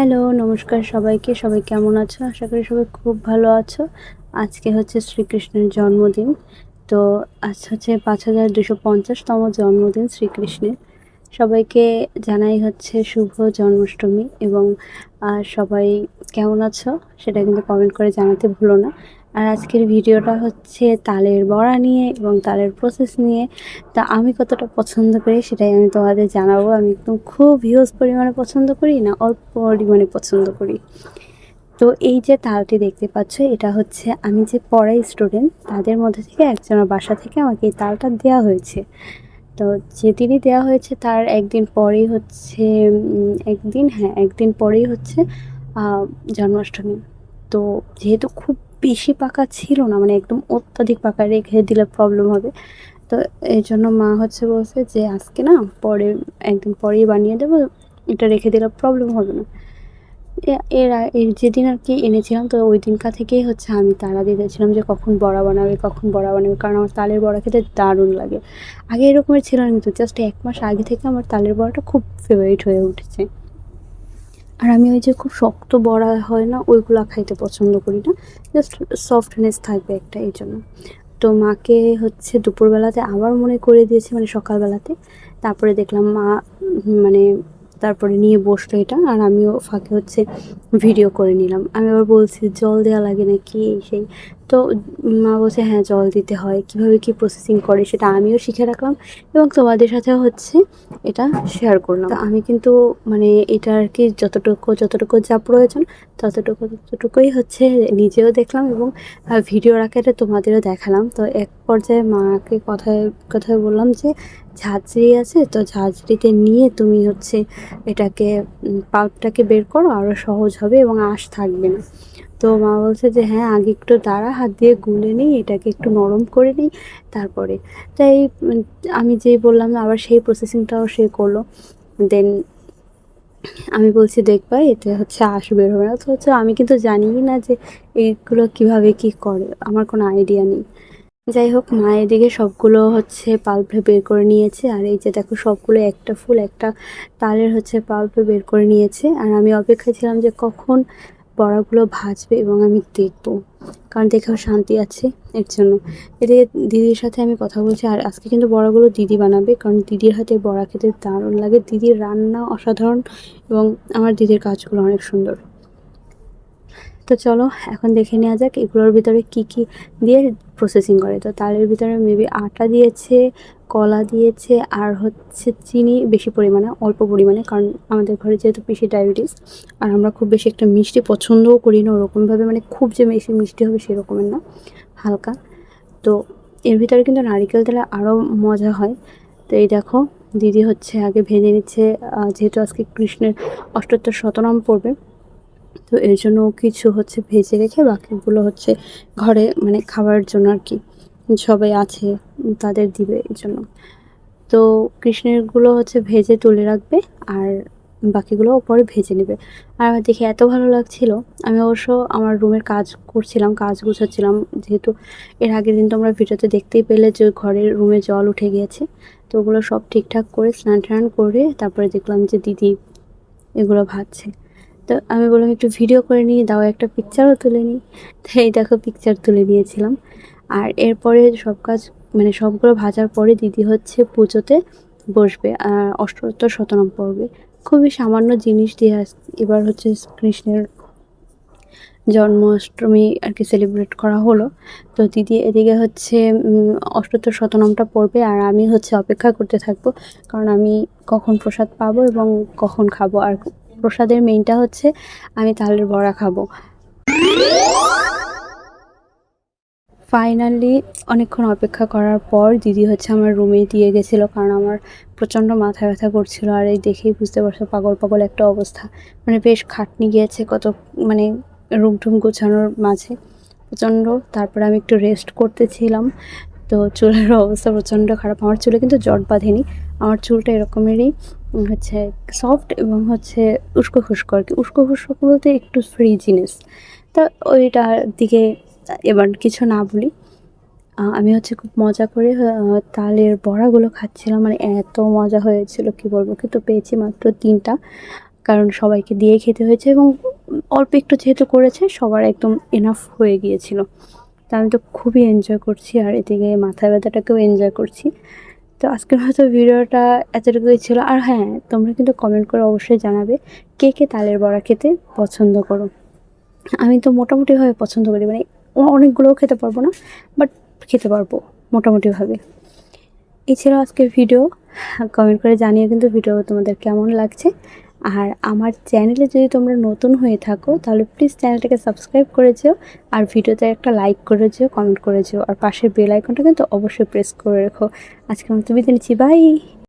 Hello, নমস্কার সবাইকে। সবাই কেমন আছো? আশা করি সবাই খুব ভালো আছো। আজকে হচ্ছে শ্রীকৃষ্ণের জন্মদিন। তো আজ হচ্ছে পাঁচ হাজার দুশো পঞ্চাশতম জন্মদিন শ্রীকৃষ্ণের। সবাইকে জানাই হচ্ছে শুভ জন্মাষ্টমী এবং সবাই কেমন আছো? সেটা কিন্তু কমেন্ট করে জানাতে ভুলো না। আর আজকের ভিডিওটা হচ্ছে তালের বড়া নিয়ে এবং তালের প্রসেস নিয়ে। তা আমি কতটা পছন্দ করি সেটাই আমি তোমাদের জানাব। আমি একদম খুব হিউজ পরিমাণে পছন্দ করি না অল্প পরিমাণে পছন্দ করি। তো এই যে তালটি দেখতে পাচ্ছ, এটা হচ্ছে আমি যে পড়াই স্টুডেন্ট তাদের মধ্যে থেকে একজনের বাসা থেকে আমাকে এই তালটা দেওয়া হয়েছে। তো যেদিনই দেওয়া হয়েছে তার একদিন পরেই হচ্ছে একদিন হ্যাঁ একদিন পরেই হচ্ছে জন্মাষ্টমী। তো যেহেতু খুব বেশি পাকা ছিল না মানে একদম অত্যাধিক পাকা রেখে দিলে প্রবলেম হবে। তো এই জন্য মা হচ্ছে বলছে যে, আজকে না পরে, একদিন পরেই বানিয়ে দেবো, এটা রেখে দিলে প্রবলেম হবে না। এর এর যেদিন আর কি এনেছিলাম, তো ওই দিনকার থেকেই হচ্ছে আমি তাড়া দিতেছিলাম যে, কখন বড়া বানাবে, কখন বড়া বানাবে? কারণ আমার তালের বড়া খেতে দারুণ লাগে। আগে এরকমের ছিল না, কিন্তু জাস্ট এক মাস আগে থেকে আমার তালের বড়াটা খুব ফেভারিট হয়ে উঠেছে। আর আমি ওই যে খুব শক্ত বড়া হয় না, ওইগুলো খাইতে পছন্দ করি না। জাস্ট সফটনেস থাকবে একটা, এই জন্য। তো মাকে হচ্ছে দুপুরবেলাতে আবার মনে করে দিয়েছি মানে সকালবেলাতে। তারপরে দেখলাম মা মানে তারপরে নিয়ে বসল এটা, আর আমিও ফাঁকে হচ্ছে ভিডিও করে নিলাম। আমি আবার বলছি, জল দেওয়া লাগে না কি সেই। তো মা বলছে হ্যাঁ জল দিতে হয়। কীভাবে কি প্রসেসিং করে সেটা আমিও শিখে রাখলাম এবং তোমাদের সাথেও হচ্ছে এটা শেয়ার করলাম। আমি কিন্তু মানে এটা আর কি যতটুকু যতটুকু যা প্রয়োজন ততটুকু, ততটুকুই হচ্ছে নিজেও দেখলাম এবং ভিডিও আকারে তোমাদেরও দেখালাম। তো এক পর্যায়ে মাকে কথায় কথায় বললাম যে, ঝাঁঝরি আছে তো ঝাঁঝরিতে নিয়ে তুমি হচ্ছে এটাকে পাল্পটাকে বের করো আরও সহজ হবে এবং আঁশ থাকবে না। তো মা বলছে যে হ্যাঁ আগে একটু দাঁড়া, হাত দিয়ে গুলে নিই এটাকে একটু নরম করে নিই তারপরে। তাই আমি যেই বললাম আবার সেই প্রসেসিংটাও সে করল। দেন আমি বলছি দেখবা এতে হচ্ছে আঁশ বের হবে না। তো হচ্ছে আমি কিন্তু জানিই না যে এইগুলো কীভাবে কি করে, আমার কোনো আইডিয়া নেই। যাই হোক, মা এদিকে সবগুলো হচ্ছে পাল্পে বের করে নিয়েছে, আর এই যে দেখো, সবগুলো একটা ফুল, একটা তালের হচ্ছে পাল্পে বের করে নিয়েছে। আর আমি অপেক্ষায় ছিলাম যে কখন বড়াগুলো ভাজবে এবং আমি দেখব। কারণ দেখেও শান্তি আছে এর জন্য। এদিকে দিদির সাথে আমি কথা বলছি, আর আজকে কিন্তু বড়াগুলো দিদি বানাবে, কারণ দিদির হাতে বড়া খেতে দারুণ লাগে। দিদির রান্না অসাধারণ এবং আমার দিদির কাজগুলো অনেক সুন্দর। তো চলো, এখন দেখে নেওয়া যাক এগুলোর ভিতরে কি কি দিয়ে প্রসেসিং করে। তো তালের ভিতরে মেবি আটা দিয়েছে কলা দিয়েছে আর হচ্ছে চিনি বেশি পরিমাণে, অল্প পরিমাণে, কারণ আমাদের ঘরে যেহেতু বেশি ডায়াবেটিস, আর আমরা খুব বেশি একটা মিষ্টি পছন্দও করি না, ওরকমভাবে মানে খুব যে বেশি মিষ্টি হবে সেরকমের না, হালকা। তো এর ভিতরে কিন্তু নারিকেল দিলে আরও মজা হয়। তো এই দেখো, দিদি হচ্ছে আগে ভেজে নিচ্ছে যেহেতু আজকে কৃষ্ণের অষ্টোত্তর শতনাম পড়বে তো এর জন্য কিছু হচ্ছে ভেজে রেখে বাকিগুলো হচ্ছে ঘরে মানে খাওয়ার জন্য আর কি। সবাই আছে, তাদের দিবে এই জন্য। তো কৃষ্ণেরগুলো হচ্ছে ভেজে তুলে রাখবে আর বাকিগুলো পরে ভেজে নেবে। আর আমার দেখে এত ভালো লাগছিল, আমি অবশ্য আমার রুমের কাজ করছিলাম, কাজ গুছাচ্ছিলাম, যেহেতু এর আগের দিন তোমরা ভিডিওতে দেখতেই পেলে যে ঘরের রুমে জল উঠে গিয়েছে। তো ওগুলো সব ঠিকঠাক করে স্নান টান করে তারপরে দেখলাম যে দিদি এগুলো ভাজছে। তো আমি বললাম, একটু ভিডিও করে নিয়ে দাও একটা পিকচারও তুলে নিই। তাই দেখো পিকচার তুলে নিয়েছিলাম। আর এরপরে সব কাজ মানে সবগুলো ভাজার পরে দিদি হচ্ছে পুজোতে বসবে, আর অষ্টোত্তর শতনাম পড়বে খুবই সামান্য জিনিস দিয়ে এবার হচ্ছে কৃষ্ণের জন্মাষ্টমী আর কি সেলিব্রেট করা হলো। তো দিদি এদিকে হচ্ছে অষ্টোত্তর শতনামটা পড়বে আর আমি হচ্ছে অপেক্ষা করতে থাকব, কারণ আমি কখন প্রসাদ পাবো এবং কখন খাব। আর প্রসাদের মেইনটা হচ্ছে, আমি তালের বড়া খাব। ফাইনালি অনেকক্ষণ অপেক্ষা করার পর দিদি হচ্ছে আমার রুমে দিয়ে গেছিল কারণ আমার প্রচণ্ড মাথা ব্যথা করছিল আর এই দেখেই বুঝতে পারছ পাগল পাগল একটা অবস্থা। মানে বেশ খাটনি গিয়েছে কত মানে রুম টুম গোছানোর মাঝে। প্রচণ্ড, তারপরে আমি একটু রেস্ট করতেছিলাম। তো চুলের অবস্থা প্রচণ্ড খারাপ। আমার চুলে কিন্তু জট বাঁধেনি। আমার চুলটা এরকমেরই হচ্ছে সফট এবং হচ্ছে উস্কো খুস্কো আর কি। উস্কো খুস্কো বলতে একটু ফ্রিজিনেস তা ওইটার দিকে এবার কিছু না বলি। আমি হচ্ছে খুব মজা করে তালের বড়াগুলো খাচ্ছিলাম। মানে এত মজা হয়েছিল, কি বলব? কিন্তু পেয়েছি মাত্র তিনটা। কারণ সবাইকে দিয়ে খেতে হয়েছে এবং অল্প একটু যেহেতু করেছে, সবার একদম এনাফ হয়ে গিয়েছিল। তা আমি তো খুবই এনজয় করছি আর এদিকে মাথা ব্যথাটাকেও এনজয় করছি। তো আজকের হয়তো ভিডিওটা এতটুকুই ছিল। আর হ্যাঁ তোমরা কিন্তু কমেন্ট করে অবশ্যই জানাবে, কে কে তালের বড়া খেতে পছন্দ করো? আমি তো মোটামুটিভাবে পছন্দ করি। মানে অনেকগুলোও খেতে পারব না বাট খেতে পারব, মোটামুটিভাবে। এই ছিল আজকের ভিডিও কমেন্ট করে জানিয়ে কিন্তু ভিডিও তোমাদের কেমন লাগছে। আর আমার চ্যানেলে যদি তোমরা নতুন হয়ে থাকো, তাহলে প্লিজ চ্যানেলটাকে সাবস্ক্রাইব করে যেও, আর ভিডিওতে একটা লাইক করে যেও কমেন্ট করে যেও, আর পাশের বেল আইকনটা কিন্তু অবশ্যই প্রেস করে রেখো। আজকে আমি তুমি নিচ্ছি বাই